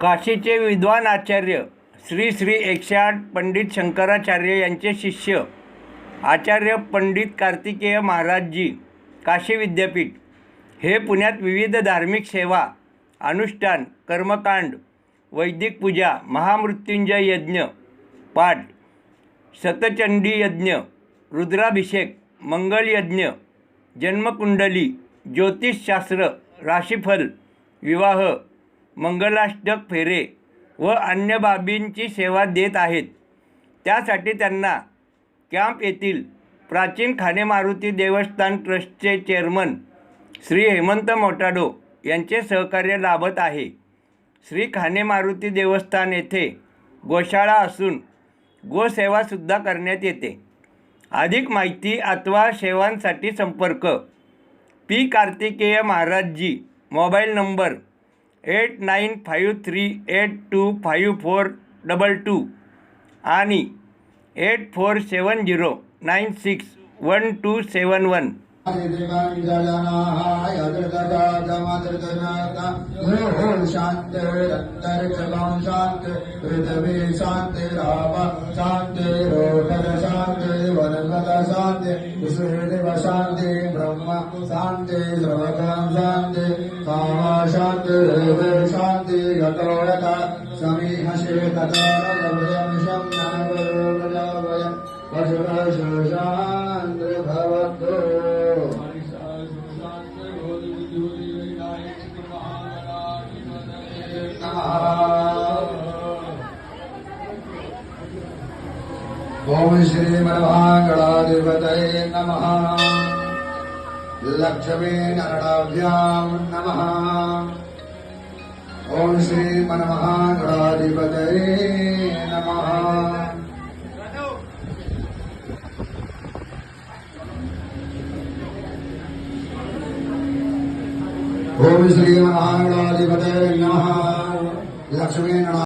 काशीचे विद्वान आचार्य श्री श्री एकशे आठ पंडित शंकराचार्य यांचे शिष्य आचार्य पंडित कार्तिकेय महाराजजी काशी विद्यापीठ हे पुण्यात विविध धार्मिक सेवा अनुष्ठान कर्मकांड वैदिक पूजा महामृत्युंजय यज्ञ पाठ सतचंडी यज्ञ रुद्राभिषेक मंगल यज्ञ जन्मकुंडली ज्योतिषशास्त्र राशीफल विवाह मंगलाष्टक फेरे व अन्य बाबींची सेवा देत आहेत. त्यासाठी त्यांना कॅम्प येथील प्राचीन खाने मारुती देवस्थान ट्रस्टचे चेअरमन श्री हेमंत मोटाडो यांचे सहकार्य लाभत आहे. श्री खाने मारुती देवस्थान येथे गोशाळा असून गोसेवासुद्धा करण्यात येते. अधिक माहिती अथवा सेवांसाठी संपर्क P Kartikeya Maharajji mobile number eight nine five three eight two five four double two आणि eight four seven zero nine six one two seven one शांत अंतरिक्षं ृशान्ति ब्रह्म शान्ति भवतां शान्ति कामा शान्ति शान्ति गतो यथा समीहसे तथा पशुशान्त ஓம் ஸ்ரீமனவாங்களாதிபதே நம லக்ஷ்மீ நரணாபியாம் நம ஓம் ஸ்ரீமனமஹாங்களாதிபதே நம ஓம் ஸ்ரீமனமஹாங்களாதிபதே நம லக்ஷ்மீ